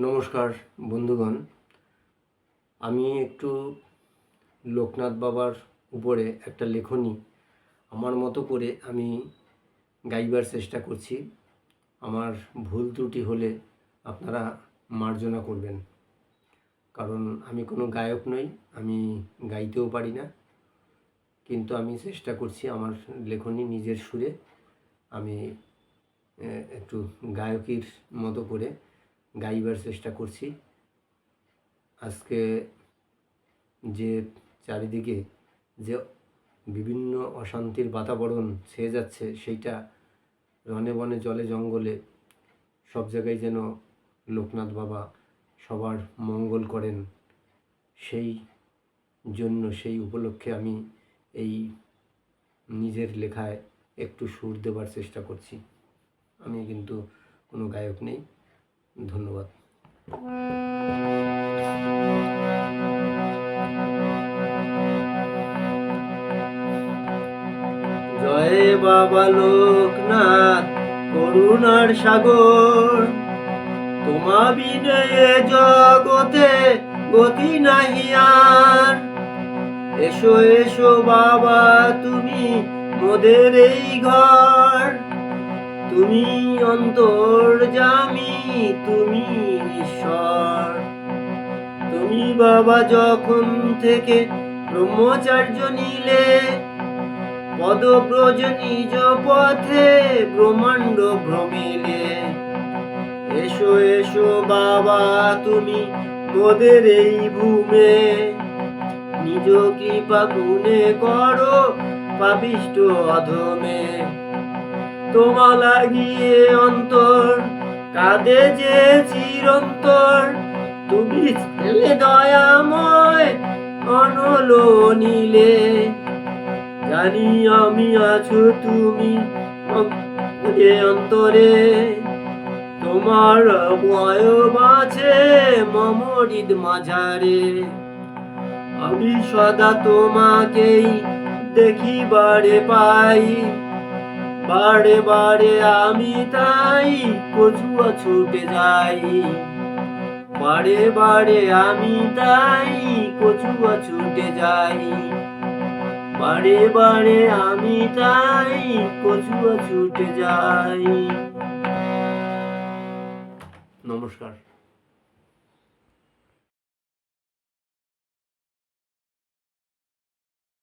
নমস্কার, বন্ধুগণ। আমি একটু লোকনাথ বাবার উপরে একটা লেখনী আমার মতো করে আমি গাইবার চেষ্টা করছি। আমার ভুল ত্রুটি হলে আপনারা মার্জনা করবেন। কারণ আমি কোনো গায়ক নই, আমি গাইতেও পারি না। কিন্তু আমি চেষ্টা করছি আমার লেখনী নিজের সুরে আমি একটু গায়কীর মতো করে গাইবার চেষ্টা করছি। আজকে যে চারিদিকে যে বিভিন্ন অশান্তির বাতাবরণ ছেয়ে যাচ্ছে, সেইটা রনে বনে, জলে, জঙ্গলে সব জায়গায় যেন লোকনাথ বাবা সবার মঙ্গল করেন, সেই জন্য, সেই উপলক্ষে আমি এই নিজের লেখায় একটু সুর দেবার চেষ্টা করছি। আমি কিন্তু কোনো গায়ক নেই। ধন্যবাদ। জয় বাবা লোকনাথ করুণার সাগর, তোমা বিনয়ে জগতে গতি নাহি আর। এসো এসো বাবা, তুমি মোদের এই ঘর। তুমি অন্তর জামি, তুমি ঈশ্বর। তুমি বাবা যখন থেকে ব্রহ্মচার্য নিলে পদব্রজ নিজ পথে ব্রহ্মাণ্ড ভ্রমিলে। এসো এসো বাবা, তুমি মোদের এই ভূমে। নিজ কৃপা গুণে করো পাপিষ্ট অধমে। তোমা লাগিয়ে অন্তর, কাঁদে যে চিরন্তর। তুমি ছেলে দয়াময়, অনল নীলে। জানি আমি আছো তুমি অন্তরে। তোমার বয়ব আছে মমরিদ মাঝারে। আমি সদা তোমাকেই দেখি বারে পাই। বারে বারে আমি তাই কচুয়া ছুটে যাই। বারে বারে আমি তাই কচুয়া ছুটে যাই। বারে বারে আমি তাই কচুয়া ছুটে যাই। নমস্কার।